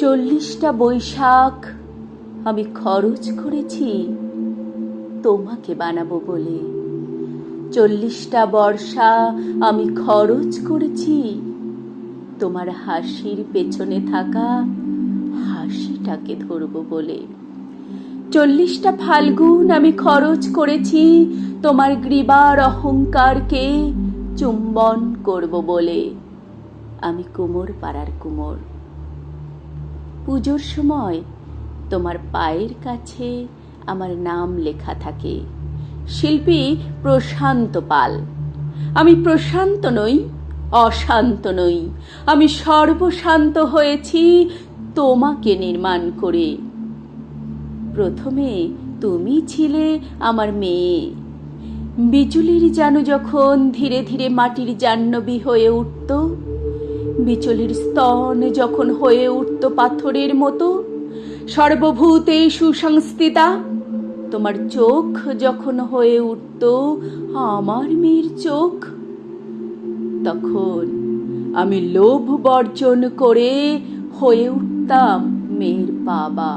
চল্লিশটা বৈশাখ আমি খরচ করেছি, তোমাকে বানাবো বলে। চল্লিশটা বর্ষা আমি খরচ করেছি, তোমার হাসির পেছনে থাকা হাসিটাকে ধরবো বলে। চল্লিশটা ফাল্গুন আমি খরচ করেছি, তোমার গ্রীবার অহংকারকে চুম্বন করব বলে। আমি কুমোর পাড়ার কুমোর। পুজোর সময় তোমার পায়ের কাছে আমার নাম লেখা থাকে। শিল্পী প্রশান্ত পাল। আমি প্রশান্ত নই, অশান্ত নই। আমি সর্বশান্ত হয়েছি তোমাকে নির্মাণ করে। প্রথমে তুমি ছিলে আমার মেয়ে। বিচুলির জানু যখন ধীরে ধীরে মাটির জাহ্নবী হয়ে উঠত বিচলির স্তন যখন হয়ে উঠত পাথরের মতো, সর্বভূতে সুসংস্থিতা, তোমার চোখ যখন হয়ে উঠত আমার মেয়ের চোখ, তখন আমি লোভ বর্জন করে হয়ে উঠতাম মেয়ের বাবা।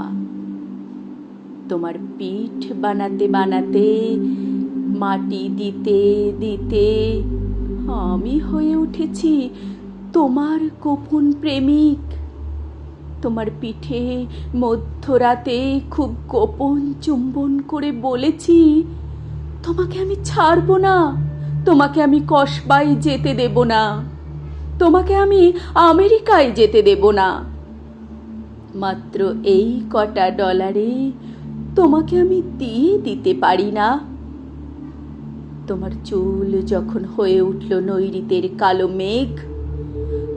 তোমার পিঠ বানাতে বানাতে, মাটি দিতে দিতে আমি হয়ে উঠেছি তোমার গোপন প্রেমিক। তোমার পিঠে মধ্যরাতে খুব গোপন চুম্বন করে বলেছি, তোমাকে আমি ছাড়বো না, তোমাকে আমি কসবাই যেতে দেব না, তোমাকে আমি আমেরিকায় যেতে দেব না। মাত্র এই কটা ডলারে তোমাকে আমি দিয়ে দিতে পারি না। তোমার চুল যখন হয়ে উঠল নৈরিতের কালো মেঘ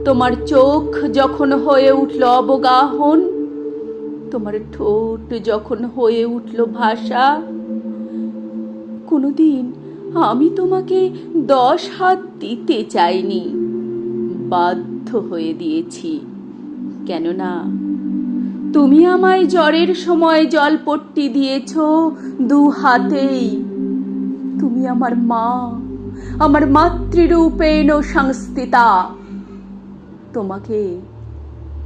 তোমার চোখ যখন হয়ে উঠল অবগাহন, তোমার ঠোঁট যখন হয়ে উঠল ভাষা, কোনোদিন আমি তোমাকে দশ হাত দিতে চাইনি, বাধ্য হয়ে দিয়েছি। কেননা তুমি আমায় জ্বরের সময় জলপট্টি দিয়েছ দু হাতেই। তুমি আমার মা, আমার মাতৃরূপেণ সংস্থিতা তোমাকে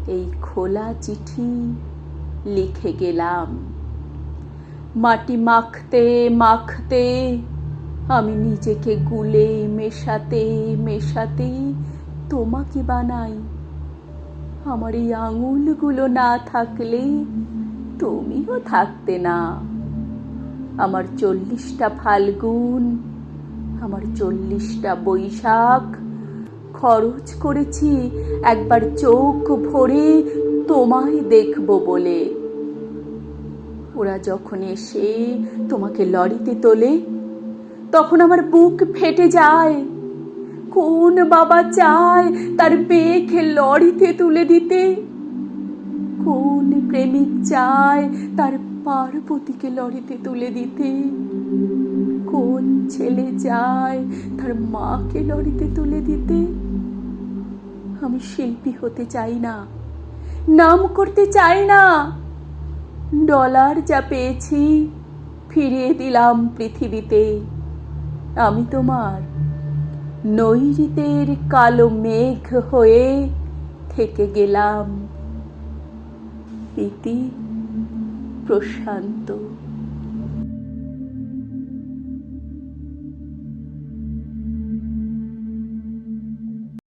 এই খোলা চিঠি লিখে গেলাম। মাটি মাখতে মাখতে, আমি নিজেকে গুলে মেশাতে মেশাতে তোমাকে বানাই। আমার এই আঙুলগুলো না থাকলে তুমিও থাকতে না। আমার চল্লিশটা ফাল্গুন, আমার চল্লিশটা বৈশাখ খরচ করেছি, একবার চোখ ভরে তোমায় দেখব বলে। ওরা যখন এসে তোমাকে লরিতে তোলে, তখন আমার বুক ফেটে যায়। কোন বাবা চায় তার পেখে লরিতে তুলে দিতে? কোন প্রেমিক চায় তার পার্বতীকে লরিতে তুলে দিতে? কোন ছেলে চায় তার মাকে লরিতে তুলে দিতে? আমি শিল্পী হতে চাই না। নাম করতে চাই না। ডলার যা পেয়েছি ফিরিয়ে দিলাম পৃথিবীতে। আমি তোমার নৈরিতের কালো মেঘ হয়ে থেকে গেলাম। ইতি প্রশান্ত।